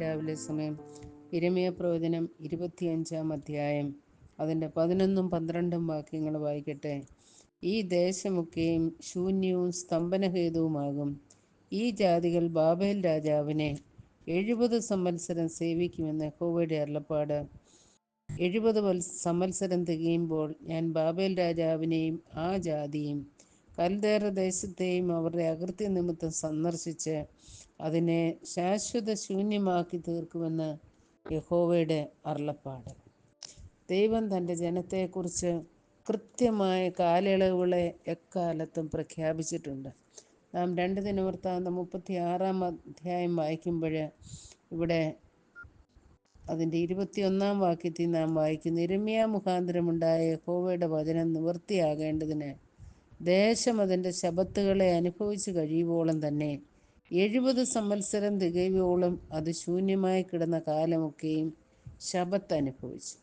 രാവിലെ സമയം ഇരമയ പ്രവചനം ഇരുപത്തിയഞ്ചാം അധ്യായം അതിന്റെ പതിനൊന്നും പന്ത്രണ്ടും വാക്യങ്ങൾ വായിക്കട്ടെ. ഈ ദേശമൊക്കെയും ശൂന്യവും സ്തംഭനഹേതുവുമാകും. ഈ ജാതികൾ ബാബേൽ രാജാവിനെ എഴുപത് സംവത്സരം സേവിക്കുമെന്ന് ഹോവയുടെ അരുളപ്പാട്. എഴുപത് സംവത്സരം തികയുമ്പോൾ ഞാൻ ബാബേൽ രാജാവിനെയും ആ ജാതിയും കൽദേറ ദേശത്തെയും അവരുടെ അകൃത്യ നിമിത്തം സന്ദർശിച്ച് അതിനെ ശാശ്വത ശൂന്യമാക്കി തീർക്കുമെന്ന് യഹോവയുടെ അരുളപ്പാട്. ദൈവം തന്റെ ജനത്തെക്കുറിച്ച് കൃത്യമായ കാലയളവുകളെ എക്കാലത്തും പ്രഖ്യാപിച്ചിട്ടുണ്ട്. നാം രണ്ട് ദിനവൃത്താന്തം മുപ്പത്തി ആറാം അധ്യായം വായിക്കുമ്പോൾ ഇവിടെ അതിന്റെ ഇരുപത്തിയൊന്നാം വാക്യത്തിൽ നാം വായിക്കുന്നു ഇരമ്യ മുഖാന്തരമുണ്ടായ യഹോവയുടെ വചനം നിവൃത്തിയാകേണ്ടതിന് ദേശം അതിന്റെ ശബത്തുകളെ അനുഭവിച്ചു കഴിയുവോളം തന്നെ എഴുപത് സംവത്സരം തികയോളം അത് ശൂന്യമായി കിടന്ന കാലമൊക്കെയും ശബത്ത് അനുഭവിച്ചു.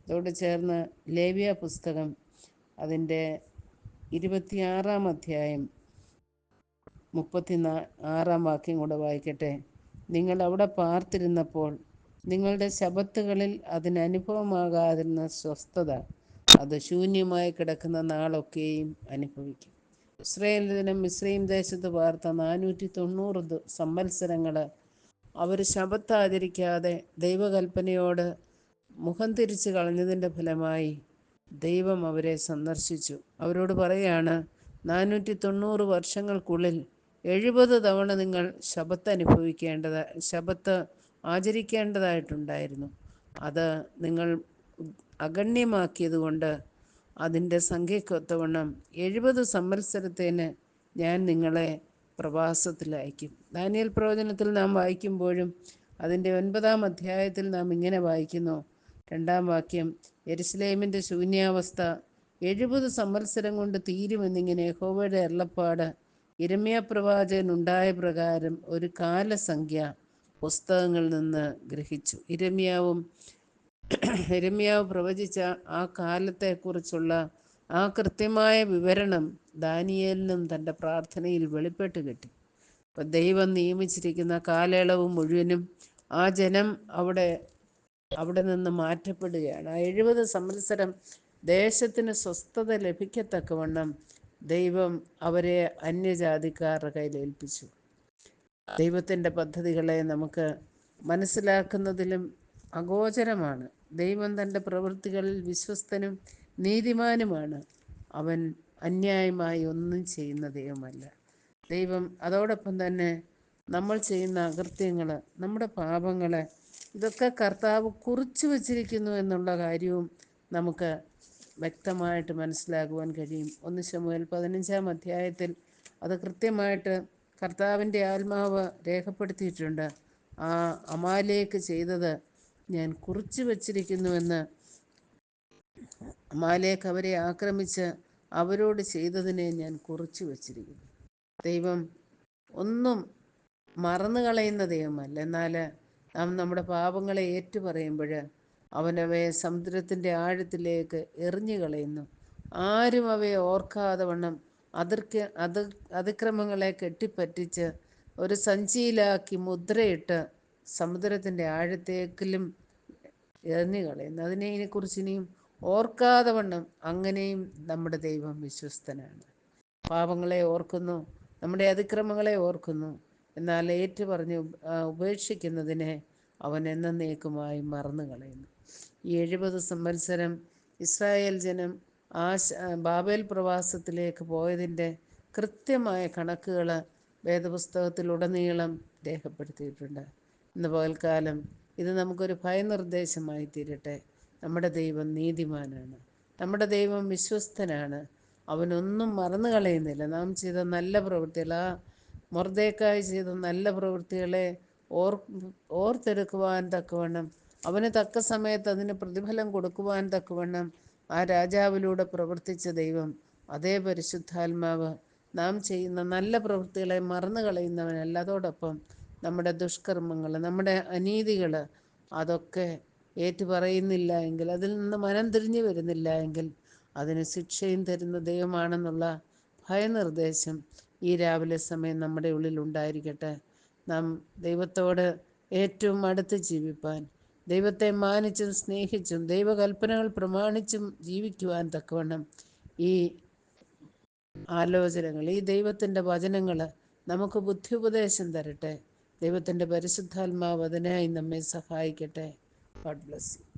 അതോട് ചേർന്ന് ലേവ്യ പുസ്തകം അതിന്റെ ഇരുപത്തിയാറാം അധ്യായം മുപ്പത്തിനാ ആറാം വാക്യം കൂടെ വായിക്കട്ടെ. നിങ്ങൾ അവിടെ പാർത്തിരുന്നപ്പോൾ നിങ്ങളുടെ ശബത്തുകളിൽ അതിനനുഭവമാകാതിരുന്ന സ്വസ്ഥത അത് ശൂന്യമായി കിടക്കുന്ന നാളൊക്കെയും അനുഭവിക്കും. ഇസ്രയേൽ ദിനം മിശ്രയും ദേശത്ത് പാർത്ത നാനൂറ്റി തൊണ്ണൂറ് സംവത്സരങ്ങൾ അവർ ശബത്ത് ആചരിക്കാതെ ദൈവകൽപ്പനയോട് മുഖം തിരിച്ച് കളഞ്ഞതിന്റെ ഫലമായി ദൈവം അവരെ സന്ദർശിച്ചു. അവരോട് പറയാണ് നാനൂറ്റി തൊണ്ണൂറ് വർഷങ്ങൾക്കുള്ളിൽ എഴുപത് തവണ നിങ്ങൾ ശബത്ത് അനുഭവിക്കേണ്ടത് ശബത്ത് ആചരിക്കേണ്ടതായിട്ടുണ്ടായിരുന്നു. അത് നിങ്ങൾ അഗണ്യമാക്കിയതുകൊണ്ട് അതിന്റെ സംഖ്യക്കൊത്തവണ്ണം എഴുപത് സംവത്സരത്തേന് ഞാൻ നിങ്ങളെ പ്രവാസത്തിലയക്കും ദാനിയൽ പ്രവചനത്തിൽ നാം വായിക്കുമ്പോഴും അതിന്റെ ഒൻപതാം അധ്യായത്തിൽ നാം ഇങ്ങനെ വായിക്കുന്നു. രണ്ടാം വാക്യം എരുസലേമിന്റെ ശൂന്യാവസ്ഥ എഴുപത് സംവത്സരം കൊണ്ട് തീരുമെന്നിങ്ങനെ ഹോവയുടെ എള്ളപ്പാട് ഇരമ്യ പ്രവാചകൻ ഉണ്ടായ പ്രകാരം ഒരു കാലസംഖ്യ പുസ്തകങ്ങളിൽ നിന്ന് ഗ്രഹിച്ചു. ഇരമ്യാവും ഇരമ്യാവ് പ്രവചിച്ച ആ കാലത്തെക്കുറിച്ചുള്ള ആ കൃത്യമായ വിവരണം ദാനിയേലിനും തന്റെ പ്രാർത്ഥനയിൽ വെളിപ്പെട്ട് കിട്ടി. അപ്പം ദൈവം നിയമിച്ചിരിക്കുന്ന കാലയളവ് മുഴുവനും ആ ജനം അവിടെ അവിടെ നിന്ന് മാറ്റപ്പെടുകയാണ്. ആ എഴുപത് സംവത്സരം ദേശത്തിന് സ്വസ്ഥത ലഭിക്കത്തക്കവണ്ണം ദൈവം അവരെ അന്യജാതിക്കാരുടെ കയ്യിൽ ഏൽപ്പിച്ചു. ദൈവത്തിന്റെ പദ്ധതികളെ നമുക്ക് മനസ്സിലാക്കുന്നതിലും അഗോചരമാണ്. ദൈവം തന്റെ പ്രവൃത്തികളിൽ വിശ്വസ്തനും നീതിമാനുമാണ്. അവൻ അന്യായമായി ഒന്നും ചെയ്യുന്ന ദൈവമല്ല. ദൈവം അതോടൊപ്പം തന്നെ നമ്മൾ ചെയ്യുന്ന അകൃത്യങ്ങൾ നമ്മുടെ പാപങ്ങൾ ഇതൊക്കെ കർത്താവ് കുറിച്ചു വച്ചിരിക്കുന്നു എന്നുള്ള കാര്യവും നമുക്ക് വ്യക്തമായിട്ട് മനസ്സിലാകുവാൻ കഴിയും. ഒന്ന് ശമുവൽ പതിനഞ്ചാം അധ്യായത്തിൽ അത് കൃത്യമായിട്ട് കർത്താവിന്റെ ആത്മാവ് രേഖപ്പെടുത്തിയിട്ടുണ്ട്. ആ അമാലേക്ക് ചെയ്തത് ഞാൻ കുറിച്ചു വച്ചിരിക്കുന്നുവെന്ന് അമാലേക്ക് അവരെ ആക്രമിച്ച് അവരോട് ചെയ്തതിനെ ഞാൻ കുറിച്ചു വച്ചിരിക്കുന്നു. ദൈവം ഒന്നും മറന്നു കളയുന്ന ദൈവമല്ല. എന്നാൽ നാം നമ്മുടെ പാപങ്ങളെ ഏറ്റുപറയുമ്പോൾ അവനവയെ സമുദ്രത്തിന്റെ ആഴത്തിലേക്ക് എറിഞ്ഞു കളയുന്നു. ആരും അവയെ ഓർക്കാതെ വണ്ണം അതിർക്ക് അത് അതിക്രമങ്ങളെ കെട്ടിപ്പറ്റിച്ച് ഒരു സഞ്ചിയിലാക്കി മുദ്രയിട്ട് സമുദ്രത്തിന്റെ ആഴത്തേക്കിലും എറിഞ്ഞു കളയുന്നു. അതിനെ ഇതിനെക്കുറിച്ച് ഇനിയും ഓർക്കാതെ വണ്ണം അങ്ങനെയും നമ്മുടെ ദൈവം വിശ്വസ്തനാണ്. പാപങ്ങളെ ഓർക്കുന്നു നമ്മുടെ അതിക്രമങ്ങളെ ഓർക്കുന്നു. എന്നാൽ ഏറ്റു പറഞ്ഞ് ഉപേക്ഷിക്കുന്നതിനെ അവൻ എന്നേക്കുമായി മറന്നു കളയുന്നു. ഈ എഴുപത് സംവത്സരം ഇസ്രായേൽ ജനം ആശ ബാബേൽ പ്രവാസത്തിലേക്ക് പോയതിന്റെ കൃത്യമായ കണക്കുകൾ വേദപുസ്തകത്തിലുടനീളം രേഖപ്പെടുത്തിയിട്ടുണ്ട്. ഇന്ന് പകൽക്കാലം ഇത് നമുക്കൊരു ഭയനിർദ്ദേശമായി തീരട്ടെ. നമ്മുടെ ദൈവം നീതിമാനാണ്. നമ്മുടെ ദൈവം വിശ്വസ്തനാണ്. അവനൊന്നും മറന്നു കളയുന്നില്ല. നാം ചെയ്ത നല്ല പ്രവൃത്തികൾ ആ മൊർദേക്കായി ചെയ്ത നല്ല പ്രവൃത്തികളെ ഓർ ഓർത്തെടുക്കുവാൻ തക്കവണ്ണം അവന് തക്ക സമയത്ത് അതിന് പ്രതിഫലം കൊടുക്കുവാൻ തക്കവണ്ണം ആ രാജാവിലൂടെ പ്രവർത്തിച്ച ദൈവം അതേ പരിശുദ്ധാത്മാവ്. നാം ചെയ്യുന്ന നല്ല പ്രവൃത്തികളെ മറന്നു കളയുന്നവനല്ല. അതോടൊപ്പം നമ്മുടെ ദുഷ്കർമ്മങ്ങൾ നമ്മുടെ അനീതികൾ അതൊക്കെ ഏറ്റുപറയുന്നില്ല എങ്കിൽ അതിൽ നിന്ന് മനം തിരിഞ്ഞു വരുന്നില്ല എങ്കിൽ അതിന് ശിക്ഷയും തരുന്ന ദൈവമാണെന്നുള്ള ഭയനിർദ്ദേശം ഈ രാവിലെ സമയം നമ്മുടെ ഉള്ളിൽ ഉണ്ടായിരിക്കട്ടെ. നാം ദൈവത്തോട് ഏറ്റവും അടുത്ത് ജീവിപ്പാൻ ദൈവത്തെ മാനിച്ചും സ്നേഹിച്ചും ദൈവകൽപ്പനകൾ പ്രമാണിച്ചും ജീവിക്കുവാൻ തക്കവണ്ണം ഈ ആലോചനകൾ ഈ ദൈവത്തിന്റെ വചനങ്ങൾ നമുക്ക് ബുദ്ധി ഉപദേശം തരട്ടെ. ദൈവത്തിന്റെ പരിശുദ്ധാത്മാവ് അതിനായി നമ്മെ സഹായിക്കട്ടെ. God bless you